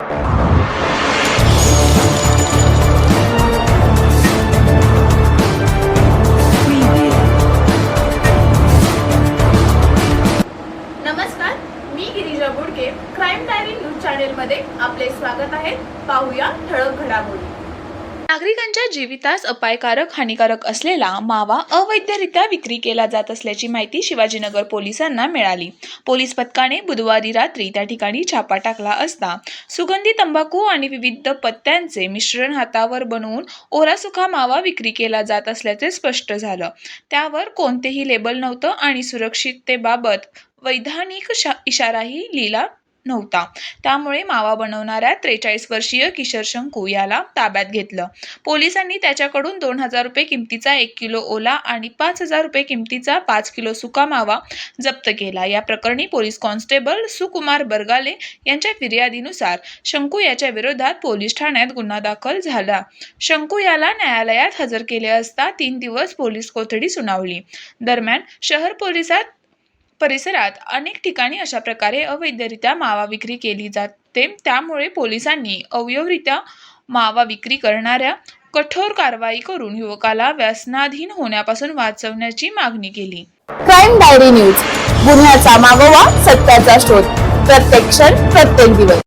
नमस्कार मी Girija Bodke crime diary news चॅनेलमध्ये आपले स्वागत आहे. पाहूया ठळक घडामोडी. नागरिकांच्या जीवितास अपायकारक हानिकारक असलेला मावा अवैधरित्या विक्री केला जात असल्याची माहिती शिवाजीनगर पोलिसांना मिळाली. पोलीस पथकाने बुधवारी रात्री त्या ठिकाणी छापा टाकला असता सुगंधी तंबाखू आणि विविध पत्त्यांचे मिश्रण हातावर बनवून ओरा सुखा मावा विक्री केला जात असल्याचे स्पष्ट झालं. त्यावर कोणतेही लेबल नव्हतं आणि सुरक्षिततेबाबत वैधानिक शा- इशाराही लिहिला नव्हता. त्यामुळे मावा बनवणाऱ्या त्रेचाळीस वर्षीय किशोर शंकू याला ताब्यात घेतलं. पोलिसांनी त्याच्याकडून दोन हजार रुपये किमतीचा एक किलो ओला आणि पाच हजार रुपये किमतीचा पाच किलो सुका मावा जप्त केला. या प्रकरणी पोलीस कॉन्स्टेबल सुकुमार बरगाले यांच्या फिर्यादीनुसार शंकू याच्या विरोधात पोलीस ठाण्यात गुन्हा दाखल झाला. शंकू याला न्यायालयात हजर केले असता तीन दिवस पोलीस कोठडी सुनावली. दरम्यान शहर पोलिसात परिसरात अनेक ठिकाणी अशा प्रकारे अवैधरित्या मावा विक्री केली जाते. त्यामुळे पोलिसांनी अवयवरित्या मावा विक्री करणाऱ्या कठोर कारवाई करून युवकाला व्यसनाधीन होण्यापासून वाचवण्याची मागणी केली. Crime diary news. गुन्ह्याचा मागोवा सत्याचा शोध. प्रत्येक क्षण प्रत्येक दिवस.